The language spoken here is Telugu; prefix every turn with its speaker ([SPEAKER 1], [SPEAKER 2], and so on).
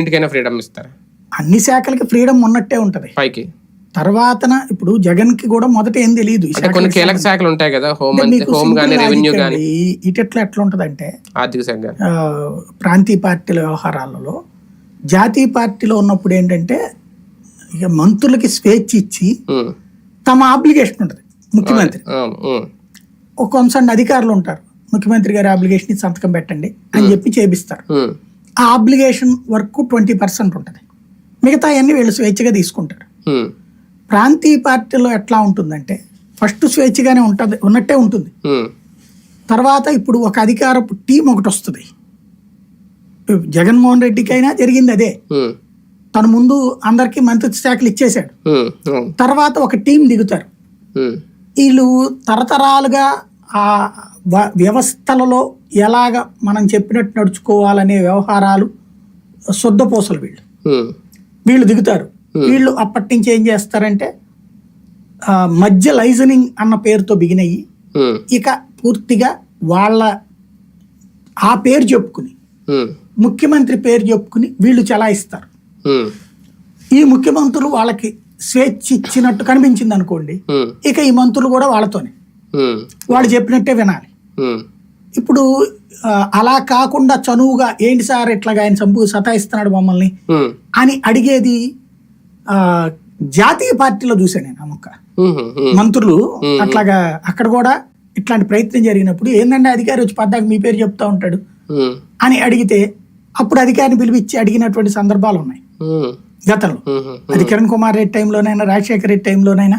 [SPEAKER 1] ఇంటికైనా ఫ్రీడమ్ ఇస్తారు?
[SPEAKER 2] అన్ని శాఖలకి ఫ్రీడమ్ ఉన్నట్టే ఉంటది.
[SPEAKER 1] పైకి.
[SPEAKER 2] తర్వాతన ఇప్పుడు జగన్కి కూడా మొదట ఏం తెలియదు
[SPEAKER 1] కొన్ని కీలక శాఖలు ఉంటాయి కదా హోమ్ హోమ్
[SPEAKER 2] logic
[SPEAKER 1] రెవెన్యూ
[SPEAKER 2] ఈ- ఇటెట్లా ఎట్లా ఉంటదంటే
[SPEAKER 1] ఆర్థిక శాఖ
[SPEAKER 2] ప్రాంతీయ పార్టీల వ్యవహారాలలో జాతీయ పార్టీలో ఉన్నప్పుడు ఏంటంటే ఇక మంత్రులకి స్వేచ్ఛ ఇచ్చి. తమ ఆబ్లిగేషన్ ఉంటుంది ముఖ్యమంత్రి. ఒక కొంచెం అధికారులు ఉంటారు ముఖ్యమంత్రి గారి ఆబ్లిగేషన్ ఇచ్చి సంతకం పెట్టండి అని చెప్పి చేపిస్తారు. ఆ ఆబ్లిగేషన్ వర్క్ ట్వంటీ పర్సెంట్ ఉంటుంది మిగతా అన్ని వీళ్ళు స్వేచ్ఛగా తీసుకుంటారు. ప్రాంతీయ పార్టీలో ఎట్లా ఉంటుందంటే ఫస్ట్ స్వేచ్ఛగానే ఉంటుంది ఉన్నట్టే ఉంటుంది. తర్వాత ఇప్పుడు ఒక అధికారపు టీం ఒకటి వస్తుంది జగన్మోహన్ రెడ్డికైనా జరిగింది అదే. తను ముందు అందరికీ మంత్రి శాఖలు ఇచ్చేశాడు. తర్వాత ఒక టీం దిగుతారు. వీళ్ళు తరతరాలుగా ఆ వ్యవస్థలలో ఎలాగ మనం చెప్పినట్టు నడుచుకోవాలనే వ్యవహారాలు శుద్ధపూసలు వీళ్ళు. వీళ్ళు దిగుతారు వీళ్ళు అప్పటి నుంచి ఏం చేస్తారంటే మధ్య లైజనింగ్ అన్న పేరుతో బిగినయ్యి. ఇక పూర్తిగా వాళ్ళ ఆ పేరు చెప్పుకుని. ముఖ్యమంత్రి పేరు చెప్పుకుని వీళ్ళు చలాయిస్తారు. ఈ ముఖ్యమంత్రులు వాళ్ళకి స్వేచ్ఛ ఇచ్చినట్టు కనిపించింది అనుకోండి. ఇక ఈ మంత్రులు కూడా వాళ్ళతోనే. వాళ్ళు చెప్పినట్టే వినాలి. ఇప్పుడు ఆ, అలా కాకుండా చనువుగా ఏంటి సార్ ఇట్లాగా ఆయన చంపు సతాయిస్తున్నాడు మమ్మల్ని
[SPEAKER 1] ఉమ్.
[SPEAKER 2] అని అడిగేది ఆ, జాతీయ పార్టీలో చూశాను నేను అమ్మక్క
[SPEAKER 1] ఉమ్. ఉమ్.
[SPEAKER 2] మంత్రులు అట్లాగా అక్కడ కూడా ఇట్లాంటి ప్రయత్నం జరిగినప్పుడు ఏంటంటే అధికారి వచ్చి పద్దాక మీ పేరు చెప్తా ఉంటాడు. అని అడిగితే అప్పుడు అధికారిని పిలిపించి అడిగినటువంటి సందర్భాలు ఉన్నాయి. గతంలో. అది కిరణ్ కుమార్ రెడ్డి టైంలోనైనా రాజశేఖర రెడ్డి టైంలోనైనా